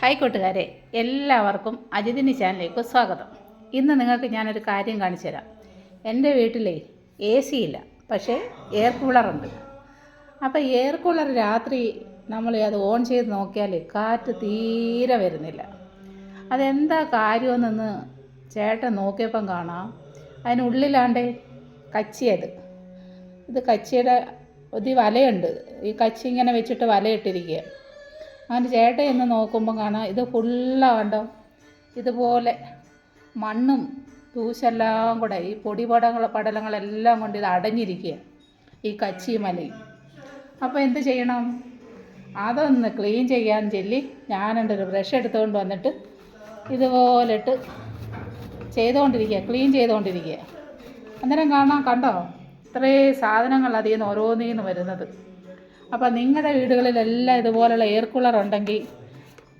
Hi കൂട്ടുകാരെ. എല്ലാവർക്കും അജിതിന്റെ ചാനലിലേക്ക് സ്വാഗതം. ഇന്ന് നിങ്ങൾക്ക് ഞാനൊരു കാര്യം കാണിച്ചു തരാം എന്റെ വീട്ടിലേ എ സി ഇല്ല പക്ഷേ എയർ കൂളറുണ്ട് അപ്പോൾ എയർ കൂളർ രാത്രി നമ്മൾ അത് ഓൺ ചെയ്ത് നോക്കിയാൽ കാറ്റ് തീരെ വരുന്നില്ല. അതെന്താ കാര്യമെന്നൊന്ന് ചേട്ടൻ നോക്കിയപ്പം കാണാം. അതിനുള്ളിലാണ്ടേ കച്ചിയത്. ഇത് കച്ചിയുടെ ഒരു വലയുണ്ട്. ഈ കച്ചി ഇങ്ങനെ വെച്ചിട്ട് വലയിട്ടിരിക്കുക അങ്ങനെ ചേട്ടൻ എന്ന് നോക്കുമ്പോൾ കാണാം ഇത് ഫുള്ളാ കണ്ടോ? ഇതുപോലെ മണ്ണും തൂശെല്ലാം കൂടെ ഈ പൊടിപടങ്ങൾ പടലങ്ങളെല്ലാം കൊണ്ട് ഇത് അടഞ്ഞിരിക്കുക ഈ കച്ചി മലയും അപ്പോൾ എന്ത് ചെയ്യണം? അതൊന്ന് ക്ലീൻ ചെയ്യാൻ ചൊല്ലി ഞാനുണ്ട് ഒരു ബ്രഷ് എടുത്തുകൊണ്ട് വന്നിട്ട് ഇതുപോലെ ഇട്ട് ചെയ്തുകൊണ്ടിരിക്കുക ക്ലീൻ ചെയ്തുകൊണ്ടിരിക്കുക. അന്നേരം കാണാം കണ്ടോ? ഇത്രേ സാധനങ്ങൾ അതിൽ നിന്ന് ഓരോന്നീന്ന് വരുന്നത്. അപ്പോൾ നിങ്ങളുടെ വീടുകളിലെല്ലാം ഇതുപോലുള്ള എയർ കൂളർ ഉണ്ടെങ്കിൽ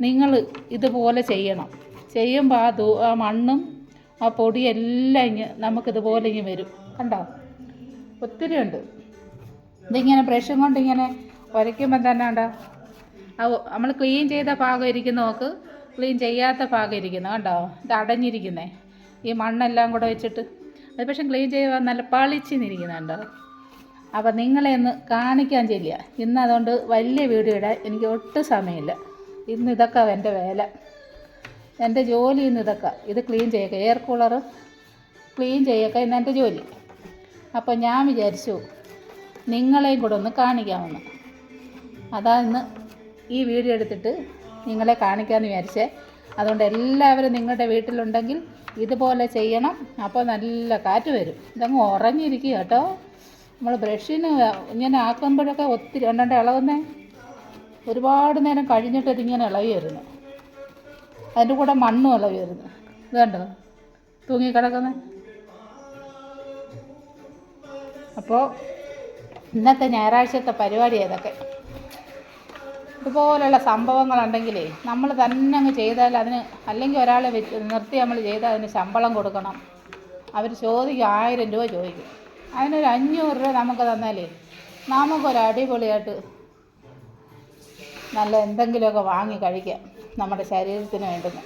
നിങ്ങൾ ഇതുപോലെ ചെയ്യണം. ചെയ്യുമ്പോൾ ആ ദൂ ആ മണ്ണും ആ പൊടിയെല്ലാം ഇങ്ങ് നമുക്കിതുപോലെ ഇങ്ങ് വരും. കണ്ടോ? ഒത്തിരി ഉണ്ട്. ഇതിങ്ങനെ ബ്രഷും കൊണ്ട് ഇങ്ങനെ ഉരയ്ക്കുമ്പോൾ തന്നെ ഉണ്ടോ ആ നമ്മൾ ക്ലീൻ ചെയ്ത ഭാഗം ഇരിക്കുന്ന നോക്ക്. ക്ലീൻ ചെയ്യാത്ത ഭാഗം ഇരിക്കുന്നു. കണ്ടോ? ഇത് അടഞ്ഞിരിക്കുന്നേ. ഈ മണ്ണെല്ലാം കൂടെ വെച്ചിട്ട്. അത് പക്ഷേ ക്ലീൻ ചെയ്യുമ്പോൾ നല്ല പളിച്ചിന്നിരിക്കുന്നുണ്ടോ. അപ്പോൾ നിങ്ങളെ ഒന്ന് കാണിക്കാൻ ചെല്ലുക. ഇന്ന് അതുകൊണ്ട് വലിയ വീഡിയോ ഇടാൻ എനിക്ക് ഒട്ടും സമയമില്ല. ഇന്ന് ഇതൊക്കെ എന്റെ വേല. എന്റെ ജോലി ഇന്ന് ഇതൊക്കെ. ഇത് ക്ലീൻ ചെയ്യുക എയർ കൂളർ ക്ലീൻ ചെയ്യുക ഇന്ന് എന്റെ ജോലി. അപ്പോൾ ഞാൻ വിചാരിച്ചു നിങ്ങളെയും കൂടെ ഒന്ന് കാണിക്കാമെന്ന്. അതാ ഇന്ന് ഈ വീഡിയോ എടുത്തിട്ട് നിങ്ങളെ കാണിക്കാമെന്ന് വിചാരിച്ചേ. അതുകൊണ്ട് എല്ലാവരും നിങ്ങളുടെ വീട്ടിലുണ്ടെങ്കിൽ ഇതുപോലെ ചെയ്യണം. അപ്പോൾ നല്ല കാറ്റ് വരും. ഇതങ്ങ് ഉറങ്ങിയിരിക്കുക കേട്ടോ. നമ്മൾ ബ്രഷിന് ഇങ്ങനെ ആക്കുമ്പോഴൊക്കെ ഒത്തിരി രണ്ടെണ്ണം ഇളകുന്നേ? ഒരുപാട് നേരം കഴിഞ്ഞിട്ട് ഇതിങ്ങനെ ഇളകി വരുന്നു അതിന്റെ കൂടെ മണ്ണും ഇളകി വരുന്നു ഇത് കണ്ടോ? തൂങ്ങിക്കിടക്കുന്നത് അപ്പോൾ ഇന്നത്തെ ഞായറാഴ്ചത്തെ പരിപാടി ഏതൊക്കെ? ഇതുപോലുള്ള സംഭവങ്ങളുണ്ടെങ്കിലേ നമ്മൾ തന്നെ അങ്ങ് ചെയ്താൽ അതിന് അല്ലെങ്കിൽ ഒരാളെ നിർത്തി നമ്മൾ ചെയ്താൽ അതിന് ശമ്പളം കൊടുക്കണം. അവർ ചോദിക്കും ആയിരം രൂപ ചോദിക്കും. അതിനൊരു അഞ്ഞൂറ് രൂപ നമുക്ക് തന്നാലേ നമുക്കൊരു അടിപൊളിയായിട്ട് നല്ല എന്തെങ്കിലുമൊക്കെ വാങ്ങി കഴിക്കാം നമ്മുടെ ശരീരത്തിന് വേണ്ടുന്ന.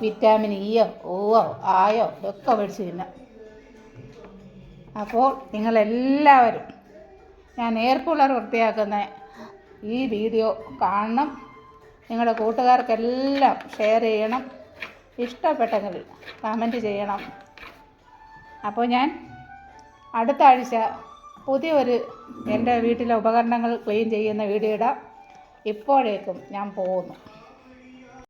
വിറ്റാമിൻ ഇയോ ഓവോ ആയോ ഇതൊക്കെ മേടിച്ച് തിന്നാം. അപ്പോൾ നിങ്ങളെല്ലാവരും ഞാൻ എയർ വൃത്തിയാക്കുന്ന ഈ വീഡിയോ കാണണം. നിങ്ങളുടെ കൂട്ടുകാർക്കെല്ലാം ഷെയർ ചെയ്യണം. ഇഷ്ടപ്പെട്ടെങ്കിൽ കമന്റ് ചെയ്യണം. അപ്പോൾ ഞാൻ അടുത്ത ആഴ്ച പുതിയൊരു എന്റെ വീട്ടിലെ ഉപകരണങ്ങൾ ക്ലീൻ ചെയ്യുന്ന വീഡിയോ ഇടാം. ഇപ്പോഴേക്കും ഞാൻ പോകുന്നു.